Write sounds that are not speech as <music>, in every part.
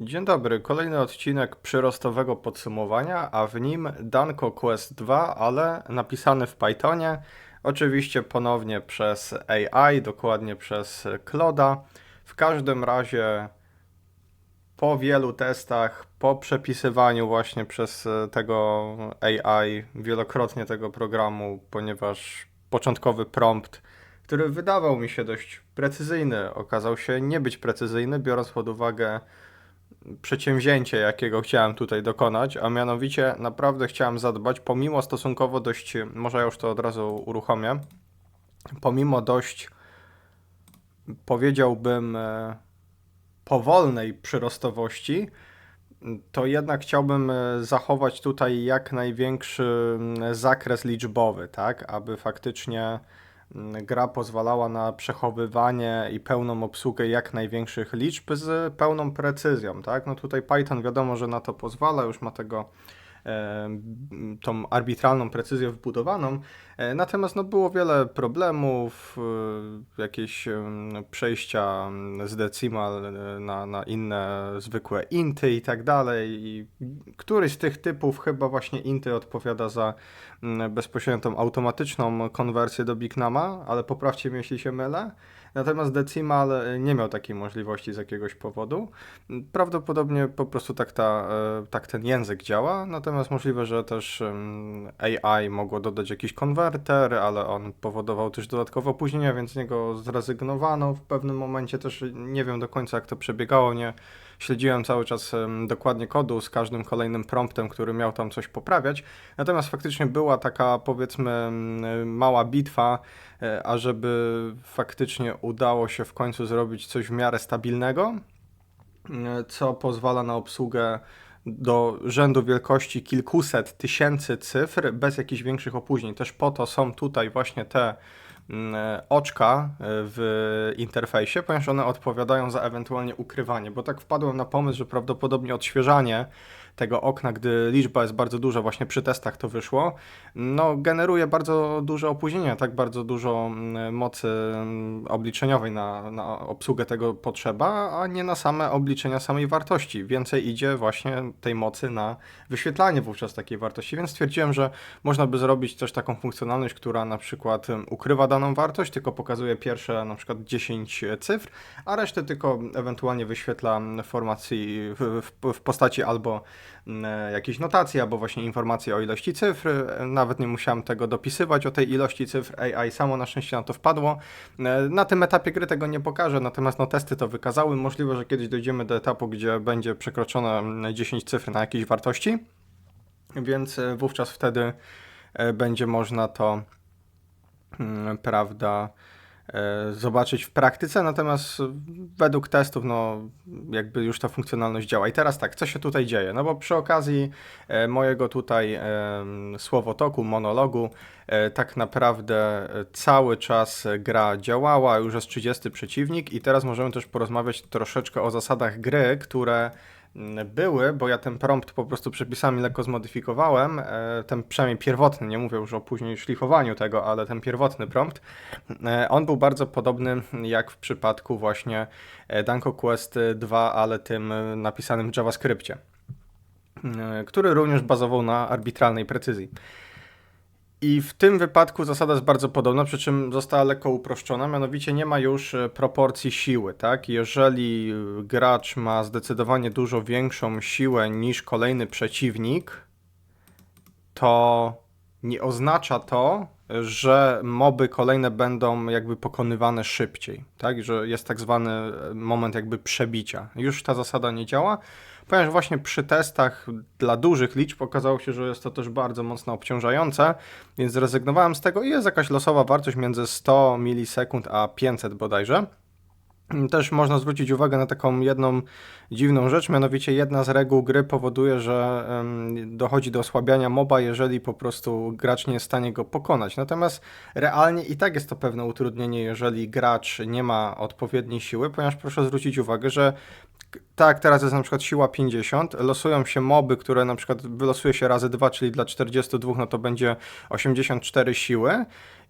Dzień dobry, kolejny odcinek przyrostowego podsumowania, a w nim Danko Quest 2, ale napisany w Pythonie, oczywiście ponownie przez AI, dokładnie przez Cloda. W każdym razie po wielu testach, po przepisywaniu właśnie przez e, tego AI wielokrotnie tego programu, ponieważ początkowy prompt, który wydawał mi się dość precyzyjny, okazał się nie być precyzyjny, biorąc pod uwagę przedsięwzięcie, jakiego chciałem tutaj dokonać, a mianowicie naprawdę chciałem zadbać, pomimo stosunkowo dość, może ja już to od razu uruchomię, pomimo dość, powiedziałbym, e, powolnej przyrostowości, to jednak chciałbym e, zachować tutaj jak największy zakres liczbowy, tak, aby faktycznie gra pozwalała na przechowywanie i pełną obsługę jak największych liczb z pełną precyzją, tak? No tutaj Python wiadomo, że na to pozwala, już ma tego tą arbitralną precyzję wbudowaną. E, Natomiast no, było wiele problemów, e, jakieś przejścia z decimal e, na, na inne zwykłe inty i tak dalej. I któryś z tych typów, chyba właśnie inty odpowiada za bezpośrednio tą automatyczną konwersję do Bignama, ale poprawcie mnie, jeśli się mylę. Natomiast Decimal e, nie miał takiej możliwości z jakiegoś powodu. Prawdopodobnie po prostu tak, ta, e, tak ten język działa, natomiast możliwe, że też AI mogło dodać jakiś konwerter, ale on powodował też dodatkowe opóźnienia, więc z niego zrezygnowano w pewnym momencie. Też nie wiem do końca, jak to przebiegało, nie śledziłem cały czas dokładnie kodu z każdym kolejnym promptem, który miał tam coś poprawiać. Natomiast faktycznie była taka, powiedzmy, mała bitwa, e, ażeby faktycznie udało się w końcu zrobić coś w miarę stabilnego, e, co pozwala na obsługę do rzędu wielkości kilkuset tysięcy cyfr bez jakichś większych opóźnień. Też po to są tutaj właśnie te oczka e, w interfejsie, ponieważ one odpowiadają za ewentualnie ukrywanie, bo tak wpadłem na pomysł, że prawdopodobnie odświeżanie tego okna, gdy liczba jest bardzo duża, właśnie przy testach to wyszło, no generuje bardzo duże opóźnienia, tak bardzo dużo mm, mocy mm, obliczeniowej na, na obsługę tego potrzeba, a nie na same obliczenia samej wartości. Więcej idzie właśnie tej mocy na wyświetlanie wówczas takiej wartości, więc stwierdziłem, że można by zrobić też taką funkcjonalność, która na przykład em, ukrywa daną wartość, tylko pokazuje pierwsze na przykład 10 cyfr, a resztę tylko ewentualnie wyświetla formacji, w, w, w postaci albo mm, jakiejś notacji, albo właśnie informacji o ilości cyfr. Nawet nie musiałem tego dopisywać o tej ilości cyfr. AI samo na szczęście na to wpadło. E, Na tym etapie gry tego nie pokażę, natomiast no, testy to wykazały. Możliwe, że kiedyś dojdziemy do etapu, gdzie będzie przekroczone mm, 10 cyfr na jakiejś wartości, więc e, wówczas wtedy e, będzie można to, prawda, e, zobaczyć w praktyce, natomiast według testów, no, jakby już ta funkcjonalność działa. I teraz tak, co się tutaj dzieje? No bo przy okazji e, mojego tutaj em, słowotoku, monologu, e, tak naprawdę e, cały czas gra działała, już jest 30 przeciwnik i teraz możemy też porozmawiać troszeczkę o zasadach gry, które były, bo ja ten prompt po prostu przepisami lekko zmodyfikowałem, e, ten przynajmniej pierwotny, nie mówię już o później szlifowaniu tego, ale ten pierwotny prompt, e, on był bardzo podobny jak w przypadku właśnie e, Danko Quest 2, ale tym napisanym w JavaScriptie, który również bazował na arbitralnej precyzji. I w tym wypadku zasada jest bardzo podobna, przy czym została lekko uproszczona, mianowicie nie ma już e, proporcji siły, tak? Jeżeli e, gracz ma zdecydowanie dużo większą siłę niż kolejny przeciwnik, to nie oznacza to, że moby kolejne będą jakby pokonywane szybciej, tak? Że jest tak zwany e, moment jakby przebicia. Już ta zasada nie działa, ponieważ właśnie przy testach dla dużych liczb okazało się, że jest to też bardzo mocno obciążające, więc zrezygnowałem z tego i jest jakaś losowa wartość między 100 milisekund a 500 bodajże. Też można zwrócić uwagę na taką jedną dziwną rzecz, mianowicie jedna z reguł gry powoduje, że dochodzi do osłabiania moba, jeżeli po prostu gracz nie jest w stanie go pokonać. Natomiast realnie i tak jest to pewne utrudnienie, jeżeli gracz nie ma odpowiedniej siły, ponieważ proszę zwrócić uwagę, że tak, teraz jest na przykład siła 50, losują się moby, które na przykład wylosuje się razy 2, czyli dla 42, no to będzie 84 siły.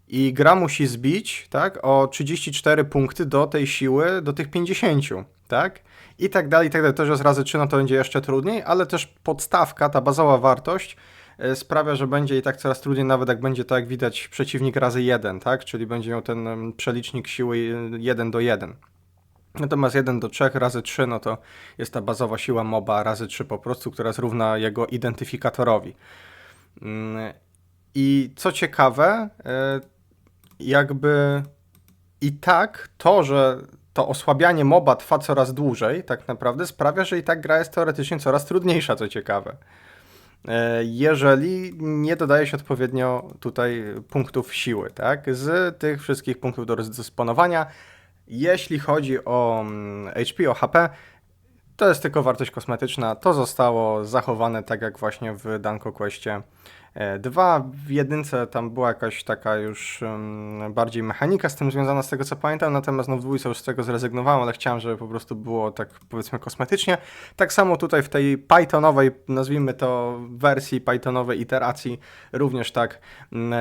I gra musi zbić, tak, o 34 punkty do tej siły, do tych 50, tak? i tak dalej, i tak dalej. To, że jest razy 3, no to będzie jeszcze trudniej, ale też podstawka, ta bazowa wartość e, sprawia, że będzie i tak coraz trudniej, nawet jak będzie tak jak widać przeciwnik razy 1, tak? Czyli będzie miał ten przelicznik siły 1 do 1. Natomiast 1 do 3 razy 3, no to jest ta bazowa siła MOBA razy 3 po prostu, która jest równa jego identyfikatorowi. Mm, I co ciekawe, e, jakby i tak to, że to osłabianie MOBA trwa coraz dłużej, tak naprawdę sprawia, że i tak gra jest teoretycznie coraz trudniejsza, co ciekawe. E, Jeżeli nie dodaje się odpowiednio tutaj punktów siły, tak? Z tych wszystkich punktów do rozdysponowania, jeśli chodzi o mm, HP, o HP, to jest tylko wartość kosmetyczna. To zostało zachowane tak jak właśnie w Danko Questie e, 2. W jedynce tam była jakaś taka już um, bardziej mechanika z tym związana, z tego co pamiętam, natomiast no w dwójce już z tego zrezygnowałem, ale chciałem, żeby po prostu było tak powiedzmy kosmetycznie. Tak samo tutaj w tej Pythonowej, nazwijmy to wersji Pythonowej iteracji, również tak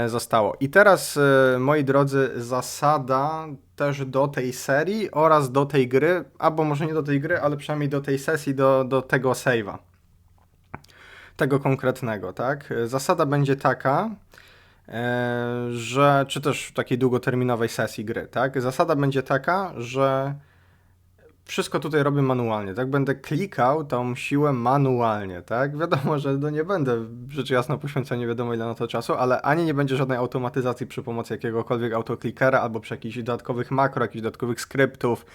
zostało. I teraz, e, moi drodzy, zasada też do tej serii oraz do tej gry, albo może nie do tej gry, ale przynajmniej do tej sesji, do, do tego save'a. Tego konkretnego, tak? Zasada będzie taka, e, że, czy też w takiej długoterminowej sesji gry, tak? Zasada będzie taka, że wszystko tutaj robię manualnie, tak? Będę klikał tą siłę manualnie, tak? <laughs> Wiadomo, że no nie będę rzecz jasna poświęcał nie wiadomo ile na to czasu, ale ani nie będzie żadnej automatyzacji przy pomocy jakiegokolwiek autoklikera albo przy jakichś dodatkowych makro, jakichś dodatkowych skryptów.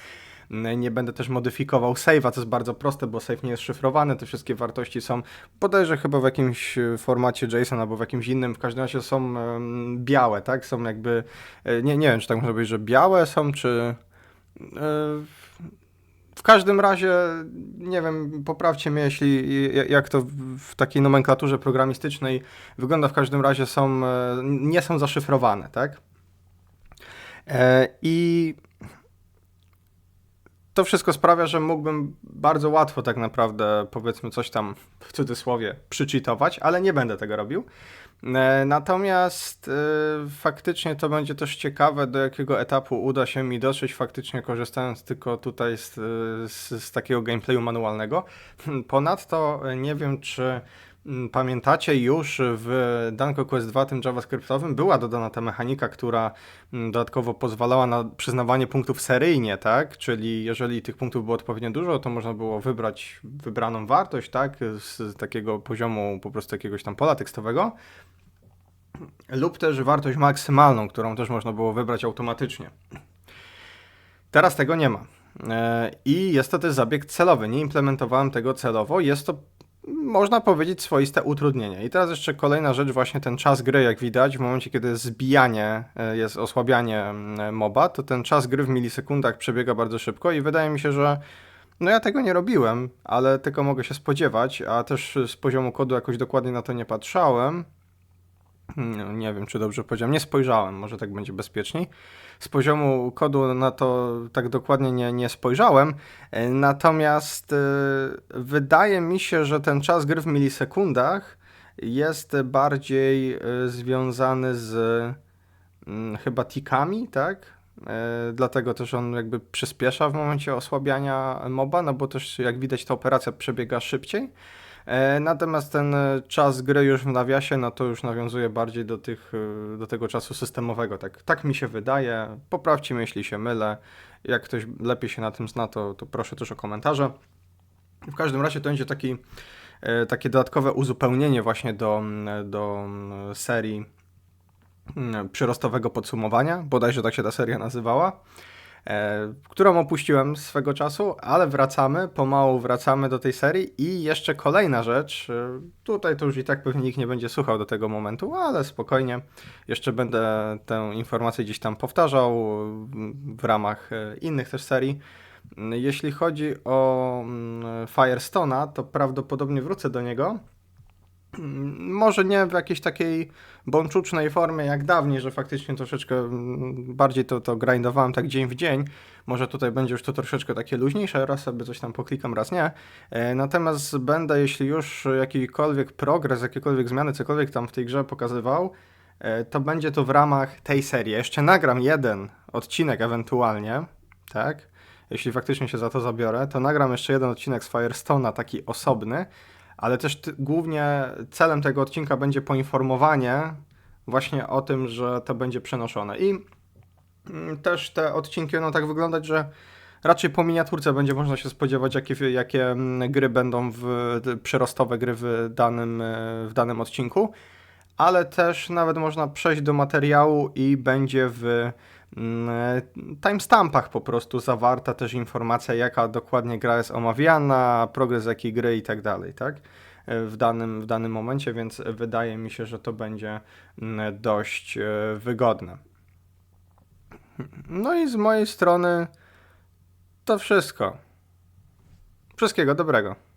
Nie będę też modyfikował save'a, to jest bardzo proste, bo save nie jest szyfrowany, te wszystkie wartości są bodajże chyba w jakimś e, formacie JSON albo w jakimś innym, w każdym razie są białe, tak? Są jakby, e, nie, nie wiem czy tak można powiedzieć, że białe są, czy... e, w każdym razie, nie wiem, poprawcie mnie, jeśli jak to w- takiej nomenklaturze programistycznej wygląda, w każdym razie są, nie są zaszyfrowane, tak? I to wszystko sprawia, że mógłbym bardzo łatwo tak naprawdę, powiedzmy coś tam w cudzysłowie, przyczytować, ale nie będę tego robił. E, Natomiast e, faktycznie to będzie też ciekawe, do jakiego etapu uda się mi dotrzeć, faktycznie korzystając tylko tutaj z, z, z takiego gameplayu manualnego. Ponadto e, nie wiem, czy pamiętacie już w Danko Quest 2, tym JavaScriptowym, była dodana ta mechanika, która mm, dodatkowo pozwalała na przyznawanie punktów seryjnie, tak? Czyli jeżeli tych punktów było odpowiednio dużo, to można było wybrać wybraną wartość, tak? Z takiego poziomu po prostu jakiegoś tam pola tekstowego lub też wartość maksymalną, którą też można było wybrać automatycznie. Teraz tego nie ma. E, I jest to też zabieg celowy. Nie implementowałem tego celowo. Jest to, można powiedzieć, swoiste utrudnienie. I teraz jeszcze kolejna rzecz, właśnie ten czas gry, jak widać, w momencie, kiedy jest zbijanie, e, jest osłabianie moba, to ten czas gry w milisekundach przebiega bardzo szybko i wydaje mi się, że no ja tego nie robiłem, ale tego mogę się spodziewać, a też z poziomu kodu jakoś dokładnie na to nie patrzałem. No, nie wiem, czy dobrze powiedziałem. Nie spojrzałem, może tak będzie bezpieczniej. Z poziomu kodu na to tak dokładnie nie, nie spojrzałem. E, Natomiast e, wydaje mi się, że ten czas gry w milisekundach jest bardziej e, związany z mm, chyba tikami, tak? Dlatego też on jakby przyspiesza w momencie osłabiania moba, no bo też jak widać ta operacja przebiega szybciej. E, Natomiast ten e, czas gry już w nawiasie, no to już nawiązuje bardziej do, tych, e, do tego czasu systemowego. Tak, tak mi się wydaje. Poprawcie mnie, jeśli się mylę. Jak ktoś lepiej się na tym zna, to, to proszę też o komentarze. W każdym razie to będzie taki, takie dodatkowe uzupełnienie właśnie do, do serii przyrostowego podsumowania, bodajże tak się ta seria nazywała, którą opuściłem swego czasu, ale wracamy, pomału wracamy do tej serii i jeszcze kolejna rzecz, e, tutaj to już i tak pewnie nikt nie będzie słuchał do tego momentu, ale spokojnie, jeszcze będę tę informację gdzieś tam powtarzał w- ramach e, innych też serii. Jeśli chodzi o mm, Firestone'a, to prawdopodobnie wrócę do niego. Mm, Może nie w jakiejś takiej bączucznej formie jak dawniej, że faktycznie troszeczkę mm, bardziej to, to grindowałem tak dzień w dzień. Może tutaj będzie już to troszeczkę takie luźniejsze, raz sobie coś tam poklikam, raz nie. E, Natomiast będę, jeśli już jakikolwiek progres, jakiekolwiek zmiany, cokolwiek tam w tej grze pokazywał, e, to będzie to w ramach tej serii. Jeszcze nagram jeden odcinek ewentualnie, tak? jeśli faktycznie się za to zabiorę, to nagram jeszcze jeden odcinek z Firestone'a, taki osobny, ale też głównie celem tego odcinka będzie poinformowanie właśnie o tym, że to będzie przenoszone. I mm, też te odcinki będą tak wyglądać, że raczej po miniaturce będzie można się spodziewać, jakie, jakie mm, gry będą w przyrostowe gry w danym, e, w danym odcinku, ale też nawet można przejść do materiału i będzie w timestampach po prostu zawarta też informacja, jaka dokładnie gra jest omawiana, progres jakiej gry i tak dalej, tak? E, W danym, w danym momencie, więc wydaje mi się, że to będzie mm, dość e, wygodne. No i z mojej strony to wszystko. Wszystkiego dobrego.